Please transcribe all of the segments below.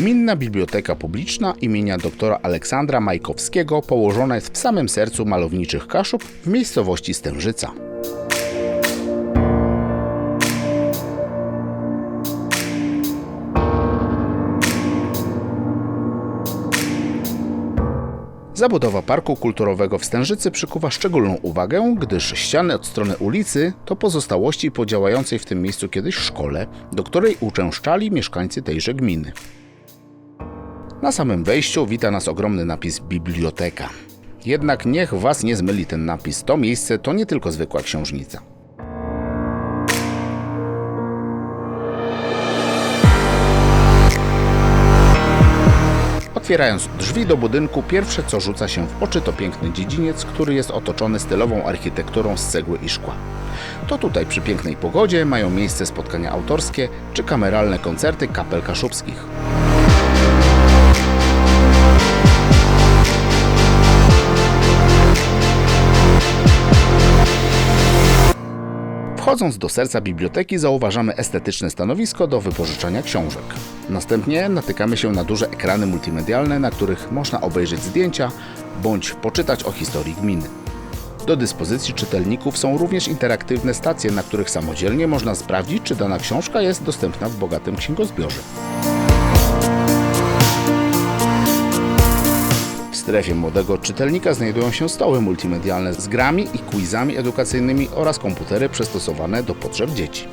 Gminna Biblioteka Publiczna imienia doktora Aleksandra Majkowskiego położona jest w samym sercu malowniczych Kaszub w miejscowości Stężyca. Zabudowa Parku Kulturowego w Stężycy przykuwa szczególną uwagę, gdyż ściany od strony ulicy to pozostałości po działającej w tym miejscu kiedyś szkole, do której uczęszczali mieszkańcy tejże gminy. Na samym wejściu wita nas ogromny napis Biblioteka. Jednak niech Was nie zmyli ten napis. To miejsce to nie tylko zwykła książnica. Otwierając drzwi do budynku, pierwsze co rzuca się w oczy to piękny dziedziniec, który jest otoczony stylową architekturą z cegły i szkła. To tutaj przy pięknej pogodzie mają miejsce spotkania autorskie czy kameralne koncerty kapel kaszubskich. Wchodząc do serca biblioteki zauważamy estetyczne stanowisko do wypożyczania książek. Następnie natykamy się na duże ekrany multimedialne, na których można obejrzeć zdjęcia bądź poczytać o historii gminy. Do dyspozycji czytelników są również interaktywne stacje, na których samodzielnie można sprawdzić, czy dana książka jest dostępna w bogatym księgozbiorze. Strefie młodego czytelnika znajdują się stoły multimedialne z grami i quizami edukacyjnymi oraz komputery przystosowane do potrzeb dzieci.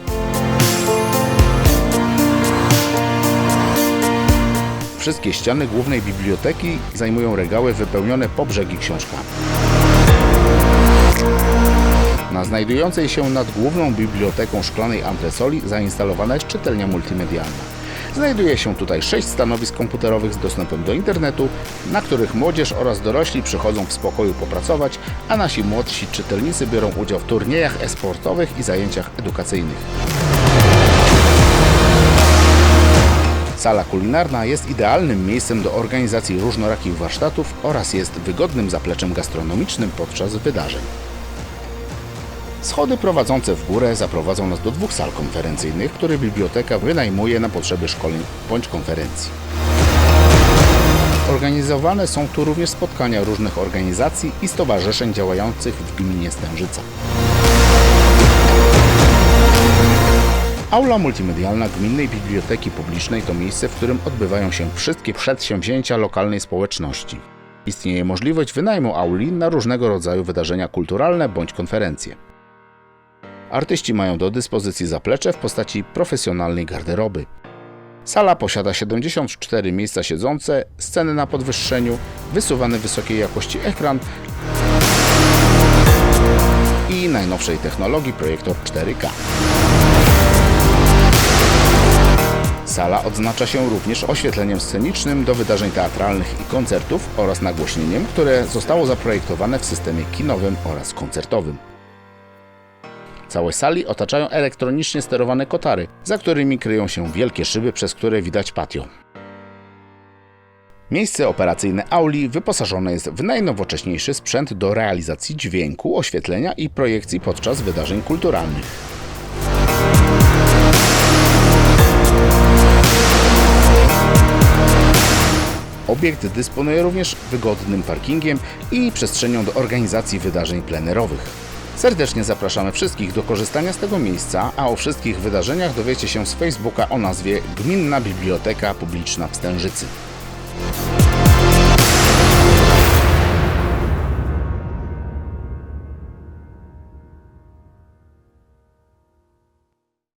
Wszystkie ściany głównej biblioteki zajmują regały wypełnione po brzegi książkami. Na znajdującej się nad główną biblioteką szklanej antresoli zainstalowana jest czytelnia multimedialna. Znajduje się tutaj sześć stanowisk komputerowych z dostępem do internetu, na których młodzież oraz dorośli przychodzą w spokoju popracować, a nasi młodsi czytelnicy biorą udział w turniejach esportowych i zajęciach edukacyjnych. Sala kulinarna jest idealnym miejscem do organizacji różnorakich warsztatów oraz jest wygodnym zapleczem gastronomicznym podczas wydarzeń. Schody prowadzące w górę zaprowadzą nas do dwóch sal konferencyjnych, które biblioteka wynajmuje na potrzeby szkoleń bądź konferencji. Organizowane są tu również spotkania różnych organizacji i stowarzyszeń działających w gminie Stężyca. Aula multimedialna Gminnej Biblioteki Publicznej to miejsce, w którym odbywają się wszystkie przedsięwzięcia lokalnej społeczności. Istnieje możliwość wynajmu auli na różnego rodzaju wydarzenia kulturalne bądź konferencje. Artyści mają do dyspozycji zaplecze w postaci profesjonalnej garderoby. Sala posiada 74 miejsca siedzące, sceny na podwyższeniu, wysuwany wysokiej jakości ekran i najnowszej technologii projektor 4K. Sala odznacza się również oświetleniem scenicznym do wydarzeń teatralnych i koncertów oraz nagłośnieniem, które zostało zaprojektowane w systemie kinowym oraz koncertowym. Całe sali otaczają elektronicznie sterowane kotary, za którymi kryją się wielkie szyby, przez które widać patio. Miejsce operacyjne auli wyposażone jest w najnowocześniejszy sprzęt do realizacji dźwięku, oświetlenia i projekcji podczas wydarzeń kulturalnych. Obiekt dysponuje również wygodnym parkingiem i przestrzenią do organizacji wydarzeń plenerowych. Serdecznie zapraszamy wszystkich do korzystania z tego miejsca, a o wszystkich wydarzeniach dowiecie się z Facebooka o nazwie Gminna Biblioteka Publiczna w Stężycy.